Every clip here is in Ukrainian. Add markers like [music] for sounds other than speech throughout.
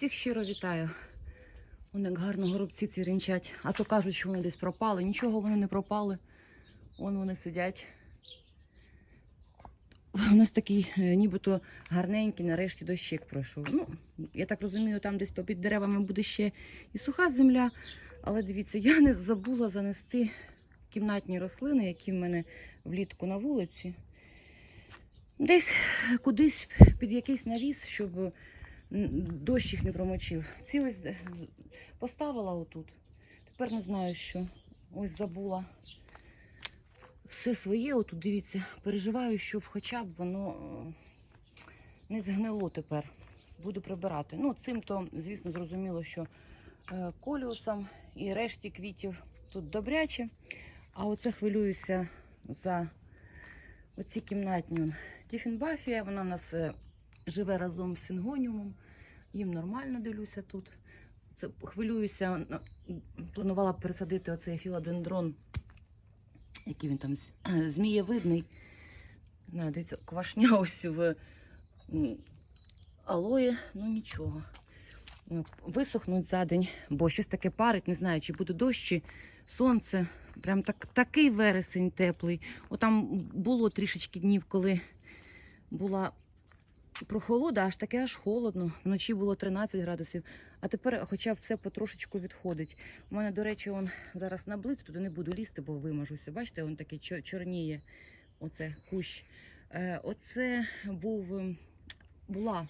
Всіх щиро вітаю. Вони як гарно горобці ці ринчать. А то кажуть, що вони десь пропали. Нічого вони не пропали. Вон вони сидять. У нас такий е, нібито гарненький, нарешті дощик пройшов. Ну, я так розумію, там десь попід деревами буде ще і суха земля. Але дивіться, я не забула занести кімнатні рослини, які в мене влітку на вулиці. Десь кудись під якийсь навіс, щоб дощ їх не промочив. Ці ось е, поставила отут. Тепер не знаю, що. Ось забула. Все своє, отут дивіться, переживаю, щоб хоча б воно е, не згнило тепер. Буду прибирати. Ну, цим то, звісно, зрозуміло, що е, коліусом і решті квітів тут добряче. А оце хвилююся за оці кімнатні. Тіфінбафія, вона в нас живе разом з сингоніумом. Їм нормально дивлюся тут. Це хвилююся. Планувала пересадити оцей філодендрон, який він там [clears throat] змієвидний. Не Знаю, дивіться, квашня [laughs] ось в алої, ну нічого. Ну, Висохнуть за день, бо щось таке парить, не знаю, чи буде дощ, чи сонце. Прям так, такий вересень теплий. Отам було трішечки днів, коли була прохолода, аж таке аж холодно. Вночі було 13 градусів, а тепер хоча б все потрошечку відходить. У мене, до речі, он зараз на близ, туди не буду лізти, бо вимажуся. Бачите, він такий чор- чорніє. Оце кущ. Е, оце був, ем, була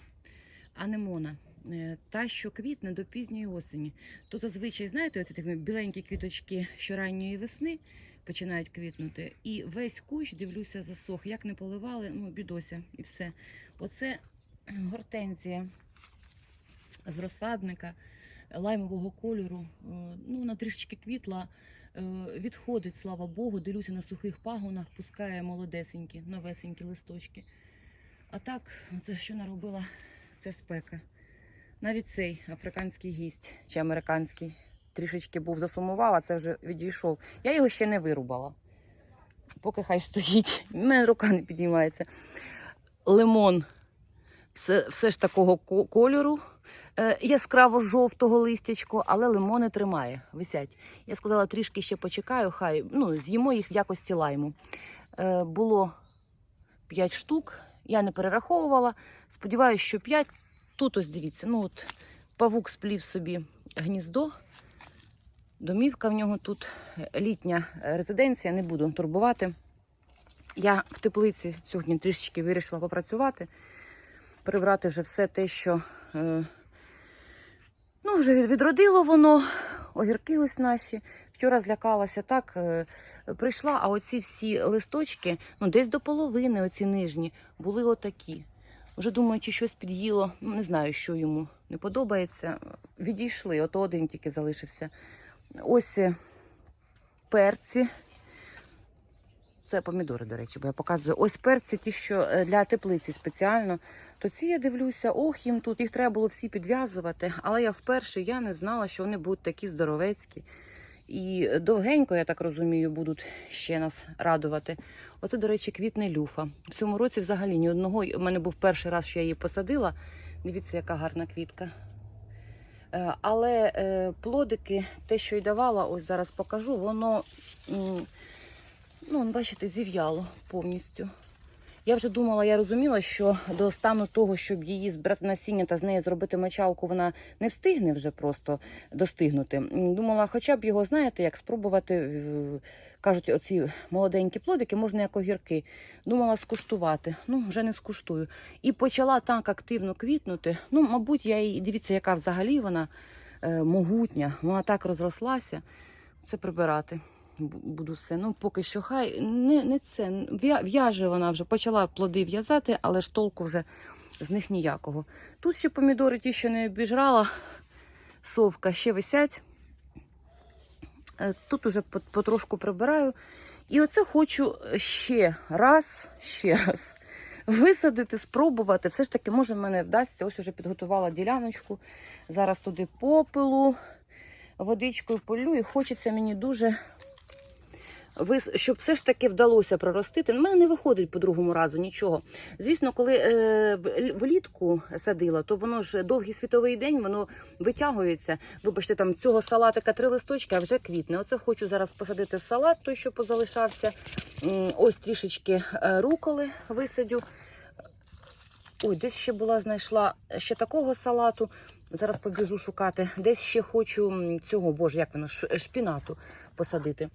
анемона. е, Та, що квітне до пізньої осені. То зазвичай, знаєте, оці такі біленькі квіточки щоранньої весни починають квітнути. І весь кущ, дивлюся, засох. Як не поливали, ну, бідося, і все. Оце гортензія з розсадника лаймового кольору. Е, Ну, вона трішечки квітла, е, відходить, слава Богу, дивлюся на сухих пагонах, пускає молодесенькі, новесенькі листочки. А так, це що наробила ця спека. Навіть цей африканський гість чи американський трішечки був засумував, а це вже відійшов. Я його ще не вирубала. Поки хай стоїть. У мене рука не підіймається. Лимон все, все ж такого кольору. Е, яскраво жовтого листячку, але лимони тримає, висять. Я сказала, трішки ще почекаю, хай ну, з'їмо їх в якості лайму. Е, було 5 штук, я не перераховувала. Сподіваюся, що 5. Тут ось дивіться, ну от павук сплів собі гніздо. Домівка в нього тут літня резиденція, не буду турбувати. Я в теплиці сьогодні трішечки вирішила попрацювати, прибрати вже все те, що е, ну, вже відродило воно, огірки ось наші. Вчора злякалася так, е, прийшла, а оці всі листочки, ну десь до половини, оці нижні, були отакі. Вже думаю, чи щось під'їло, ну не знаю, що йому не подобається. Відійшли, ото один тільки залишився. Ось е, перці. Це помідори, до речі, бо я показую. Ось перці, ті, що е, для теплиці спеціально. То ці я дивлюся, ох, їм тут їх треба було всі підв'язувати. Але я вперше я не знала, що вони будуть такі здоровецькі. І довгенько, я так розумію, будуть ще нас радувати. Оце, до речі, квітне люфа. В цьому році взагалі ні одного. У мене був перший раз, що я її посадила. Дивіться, яка гарна квітка. Е, Але е, плодики, те, що й давала, ось зараз покажу, воно, ну, бачите, зів'яло повністю. Я вже думала, я розуміла, що до стану того, щоб її збирати насіння та з неї зробити мочалку, вона не встигне вже просто достигнути. Думала, хоча б його, знаєте, як спробувати. Кажуть, оці молоденькі плодики можна як огірки. Думала скуштувати. Ну, вже не скуштую. І почала так активно квітнути. Ну, мабуть, я її дивіться, яка взагалі вона е, могутня. Вона так розрослася. Це прибирати. Бу- Буду все. Ну, поки що хай не, не це. В'яже вона вже почала плоди в'язати, але ж толку вже з них ніякого. Тут ще помідори, ті, що не обіжрала, совка ще висять. Е, Тут уже потрошку прибираю. І оце хочу ще раз, ще раз висадити, спробувати. Все ж таки, може, в мене вдасться. Ось уже підготувала діляночку. Зараз туди попелу, водичкою полю. І хочеться мені дуже вис- щоб все ж таки вдалося проростити. У мене не виходить по другому разу нічого. Звісно, коли е, влітку садила, то воно ж довгий світовий день, воно витягується. Вибачте, там цього салатика три листочки, а вже квітне. Оце хочу зараз посадити салат, той, що позалишався. Ось трішечки е, руколи висадю. Ой, десь ще була, знайшла ще такого салату. Зараз побіжу шукати. Десь ще хочу цього, боже, як воно, шпінату посадити.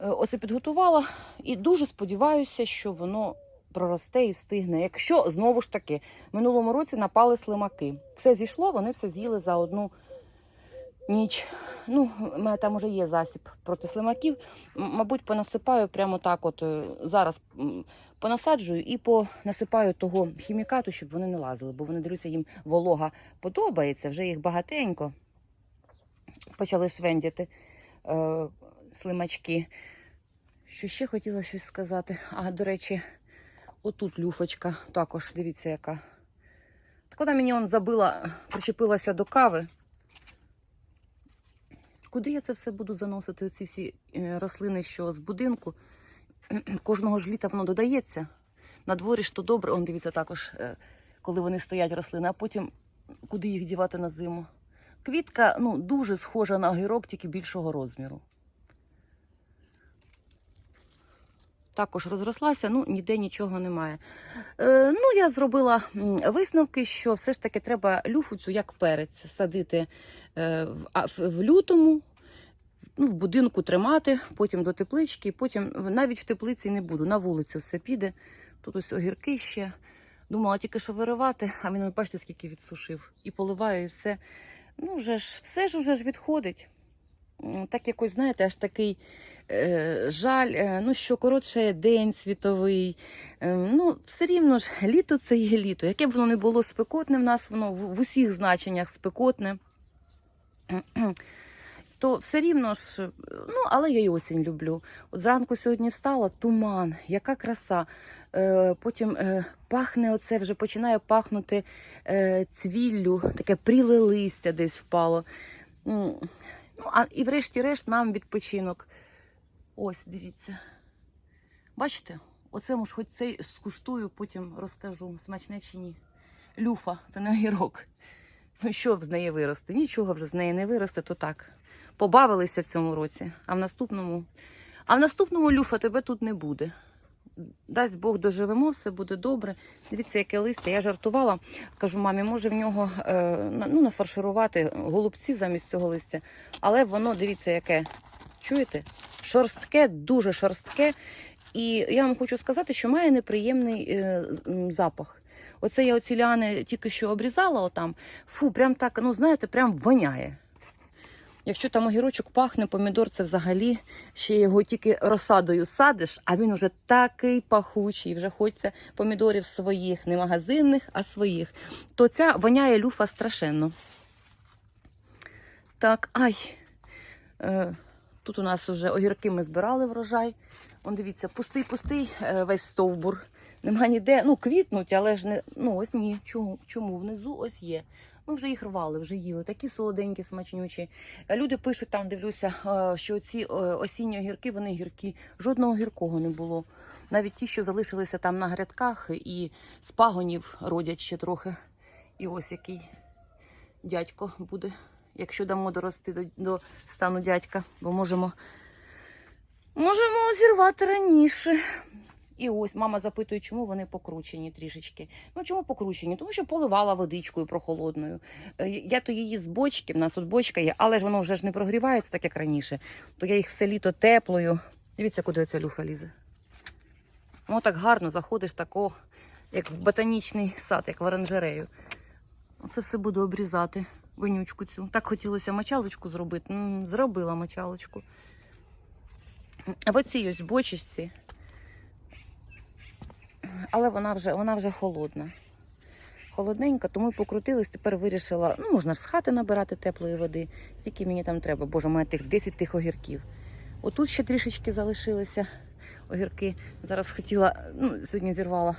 Е, Оце підготувала і дуже сподіваюся, що воно проросте і встигне. Якщо знову ж таки минулому році напали слимаки. Все зійшло, вони все з'їли за одну ніч. Ну, там уже є засіб проти слимаків. Мабуть, понасипаю прямо так, от е, зараз понасаджую і понасипаю того хімікату, щоб вони не лазили, бо вони дивлюся, їм волога подобається, вже їх багатенько. Почали швендіти е, слимачки. Що ще хотіла щось сказати? А, до речі, отут люфочка також, дивіться, яка. Так вона мені он забила, причепилася до кави. Куди я це все буду заносити, оці всі е, рослини, що з будинку? [clears throat] Кожного ж літа воно додається. На дворі ж то добре, он дивіться також, е, коли вони стоять рослини, а потім куди їх дівати на зиму. Квітка ну, дуже схожа на огірок, тільки більшого розміру. Також розрослася, ну ніде нічого немає. Е, ну, я зробила висновки, що все ж таки треба люфу цю як перець садити е, в, в, лютому, ну, в будинку тримати, потім до теплички, потім навіть в теплиці не буду, на вулицю все піде. Тут ось огірки ще. Думала тільки що виривати, а він, бачите, скільки відсушив. І поливаю, і все. Ну, вже ж, все ж уже ж відходить. Так якось, знаєте, аж такий жаль, е, ну що коротше день світовий. Е, ну, все рівно ж, літо це є літо. Яке б воно не було спекотне в нас, воно в, усіх значеннях спекотне. [clears throat] То все рівно ж, е, ну, але я й осінь люблю. От зранку сьогодні встала, туман, яка краса. Е, потім е, пахне оце, вже починає пахнути е, цвіллю, таке пріле листя десь впало. Ну, а і врешті-решт нам відпочинок. Ось, дивіться. Бачите? Оце може хоч цей скуштую, потім розкажу, смачне чи ні. Люфа, це не огірок. Ну що з неї виросте? Нічого вже з неї не виросте, то так. Побавилися в цьому році, а в наступному. А в наступному люфа тебе тут не буде. Дасть Бог доживемо, все буде добре. Дивіться, яке листя. Я жартувала. Кажу, мамі, може в нього е, ну, нафарширувати голубці замість цього листя. Але воно, дивіться, яке. Чуєте? Шорстке, дуже шорстке. І я вам хочу сказати, що має неприємний е, запах. Оце я оці ліани тільки що обрізала отам. Фу, прям так, ну знаєте, прям воняє. Якщо там огірочок пахне, помідор це взагалі ще його тільки розсадою садиш, а він уже такий пахучий, вже хочеться помідорів своїх, не магазинних, а своїх. То ця воняє люфа страшенно. Так, ай. Е, тут у нас вже огірки ми збирали врожай. Он дивіться, пустий, пустий е, весь стовбур. Нема ніде. Ну, квітнуть, але ж не. Ну, ось ні. Чому? Чому? Внизу ось є. Ми вже їх рвали, вже їли. Такі солоденькі, смачнючі. Е, Люди пишуть там, дивлюся, е, що ці осінні огірки, вони гіркі. Жодного гіркого не було. Навіть ті, що залишилися там на грядках і з пагонів родять ще трохи. І ось який дядько буде, якщо дамо дорости до, до стану дядька, бо можемо, можемо зірвати раніше. І ось мама запитує, чому вони покручені трішечки. Ну чому покручені? Тому що поливала водичкою прохолодною. Е, Я то її з бочки, в нас тут бочка є, але ж воно вже ж не прогрівається, так як раніше. То я їх все літо теплою. Дивіться, куди оця люфа лізе. Воно так гарно заходиш тако, як в ботанічний сад, як в оранжерею. Оце все буду обрізати, вонючку цю. Так хотілося мочалочку зробити. Зробила мочалочку. А в оцій ось бочечці. Але вона вже, вона вже холодна. Холодненька, тому й покрутилась. Тепер вирішила, ну можна ж з хати набирати теплої води. Скільки мені там треба. Боже, мене тих 10 тих огірків. Отут ще трішечки залишилися огірки. Зараз хотіла, ну, сьогодні зірвала.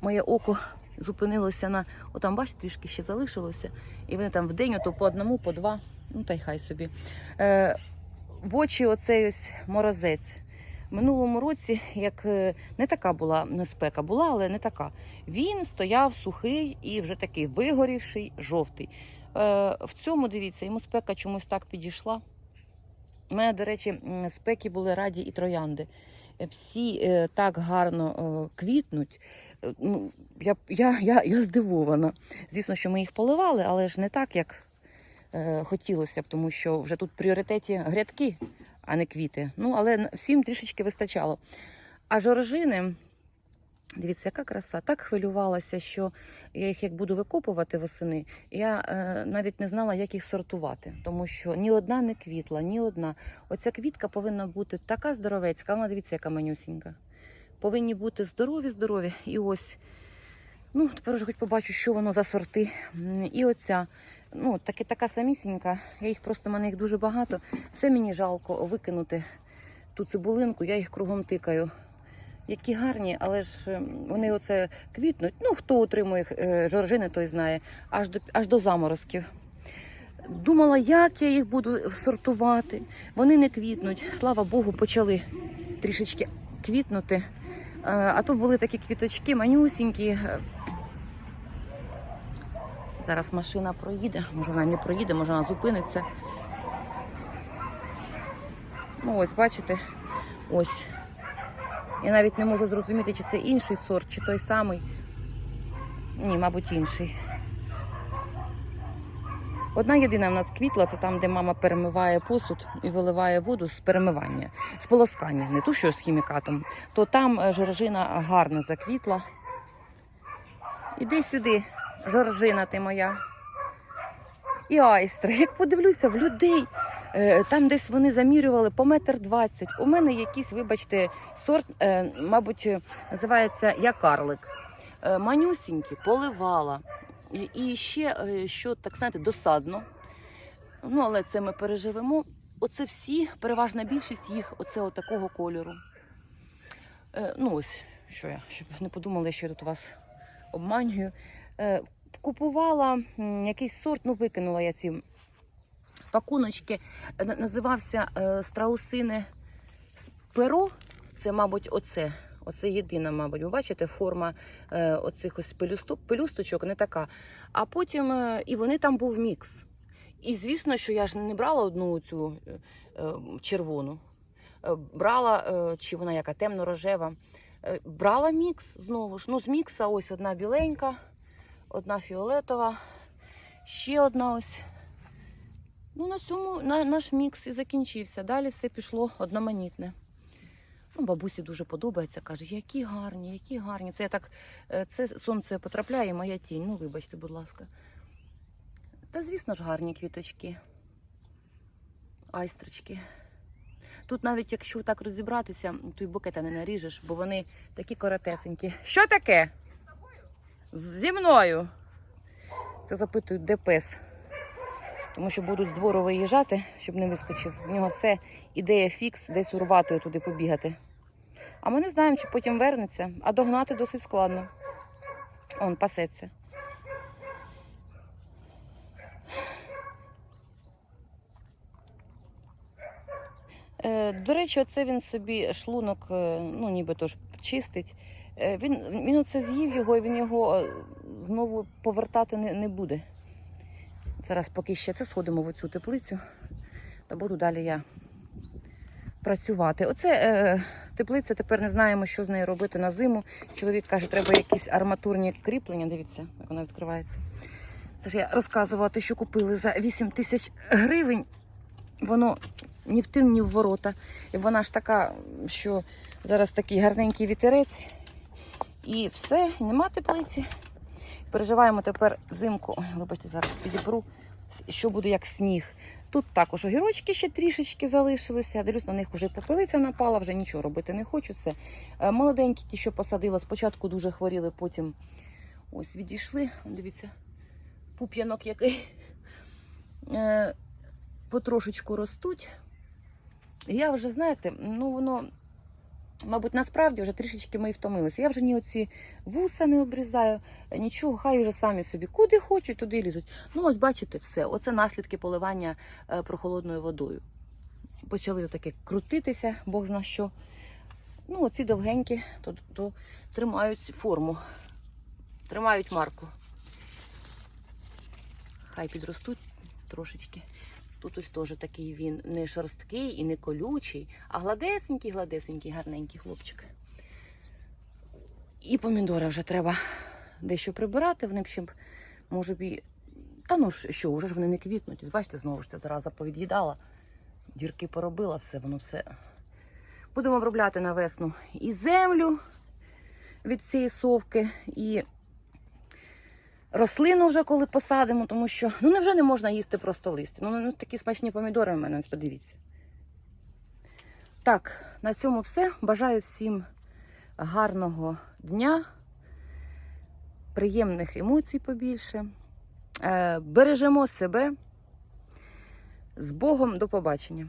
Моє око зупинилося на. Отам, бачите, трішки ще залишилося. І вони там в день, ото по одному, по два. Ну та й хай собі. Е, в очі оцей ось морозець. Минулому році, як е, не така була спека, була, але не така. Він стояв сухий і вже такий вигорівший, жовтий. Е, в цьому дивіться, йому спека чомусь так підійшла. У мене, до речі, спеки були раді і троянди. Всі е, так гарно квітнуть. Е, Ну, я, я, я, я здивована. Звісно, що ми їх поливали, але ж не так, як е, хотілося б, тому що вже тут пріоритеті грядки, а не квіти. Ну, але всім трішечки вистачало. А жоржини, дивіться, яка краса, так хвилювалася, що я їх як буду викопувати восени, я е, навіть не знала, як їх сортувати, тому що ні одна не квітла, ні одна. Оця квітка повинна бути така здоровецька, вона дивіться, яка манюсінька. Повинні бути здорові, здорові. І ось, ну, тепер вже хоч побачу, що воно за сорти. І оця, ну, таки, така самісінька. Я їх просто, в мене їх дуже багато. Все мені жалко викинути ту цибулинку, я їх кругом тикаю. Які гарні, але ж е, вони оце квітнуть. Ну, хто отримує е, жоржини, той знає, аж до, аж до заморозків. Думала, як я їх буду сортувати. Вони не квітнуть. Слава Богу, почали трішечки квітнути. Е, А тут були такі квіточки манюсінькі. Е, Зараз машина проїде, може вона не проїде, може вона зупиниться. Ну ось, бачите, ось. Я навіть не можу зрозуміти, чи це інший сорт, чи той самий. Ні, мабуть, інший. Одна єдина в нас квітла, це там, де мама перемиває посуд і виливає воду з перемивання, з полоскання, не ту, що з хімікатом, то там е, жоржина гарно заквітла. Іди сюди, жоржина ти моя. І айстри. Як подивлюся в людей, е, там десь вони замірювали по метр двадцять. У мене якийсь, вибачте, сорт, е, мабуть, називається якарлик. Манюсінький, поливала. І- ще, е, що так знаєте, досадно. Ну, але це ми переживемо. Оце всі, переважна більшість їх оце отакого кольору. Е, ну ось, що я, щоб не подумали, що я тут вас обманюю. Е, купувала якийсь сорт, ну викинула я ці пакуночки. Е, Називався е, страусине перо. Це, мабуть, оце. Оце єдина, мабуть. Ви бачите, форма е, оцих ось пелюсток, пелюсточок не така. А потім е, і вони там був мікс. І звісно, що я ж не брала одну цю е, е, червону. Е, брала, е, чи вона яка темно-рожева. Е, брала мікс знову ж. Ну, з мікса ось одна біленька, одна фіолетова, ще одна ось. Ну, на цьому на, наш мікс і закінчився. Далі все пішло одноманітне. Ну, бабусі дуже подобається, каже, які гарні, які гарні. Це я так, е, це сонце потрапляє, моя тінь. Ну, вибачте, будь ласка. Та, звісно ж, гарні квіточки. Айстрочки. Тут навіть якщо так розібратися, то й букета не наріжеш, бо вони такі коротесенькі. Що таке? Зі мною. Це запитують, де пес. Тому що будуть з двору виїжджати, щоб не вискочив. У нього все ідея фікс, десь урвати туди побігати. А ми не знаємо, чи потім вернеться, а догнати досить складно. Он пасеться. Е, До речі, оце він собі шлунок, е, ну нібито ж чистить. Е, Він, він оце з'їв його, і він його знову повертати не, не буде. Зараз поки ще це сходимо в цю теплицю, та буду далі я працювати. Оце е, теплиця, тепер не знаємо, що з нею робити на зиму. Чоловік каже, треба якісь арматурні кріплення. Дивіться, як вона відкривається. Це ж я розказувала, те, що купили за 8 тисяч гривень. Воно ні в тин, ні в ворота. І вона ж така, що зараз такий гарненький вітерець. І все, нема теплиці. Переживаємо тепер взимку. Вибачте, зараз підібру, що буде як сніг. Тут також огірочки ще трішечки залишилися. Дивлюсь, на них вже попелиця напала, вже нічого робити не хочу. Все. Е, Молоденькі ті, що посадила, спочатку дуже хворіли, потім ось відійшли. Дивіться, пуп'янок який. Е, Потрошечку ростуть. Я вже, знаєте, ну воно, мабуть, насправді вже трішечки ми і втомилися. Я вже ні оці вуса не обрізаю, нічого, хай вже самі собі куди хочуть, туди лізуть. Ну, ось бачите, все. Оце наслідки поливання е, прохолодною водою. Почали таке крутитися, Бог зна що. Ну, оці довгенькі, то, то тримають форму, тримають марку. Хай підростуть трошечки. Тут ось теж такий він не шорсткий і не колючий, а гладесенький, гладесенький, гарненький хлопчик. І помідори вже треба дещо прибирати. Вони б ще може б і. Та ну що, вже ж вони не квітнуть. Бачите, знову ж ця зараза повід'їдала. Дірки поробила, все, воно все. Будемо обробляти на весну і землю від цієї совки, і рослину вже коли посадимо, тому що ну невже не можна їсти просто листя. Ну, ну такі смачні помідори в мене, подивіться. Так, на цьому все. Бажаю всім гарного дня, приємних емоцій побільше. Е, бережемо себе. З Богом до побачення.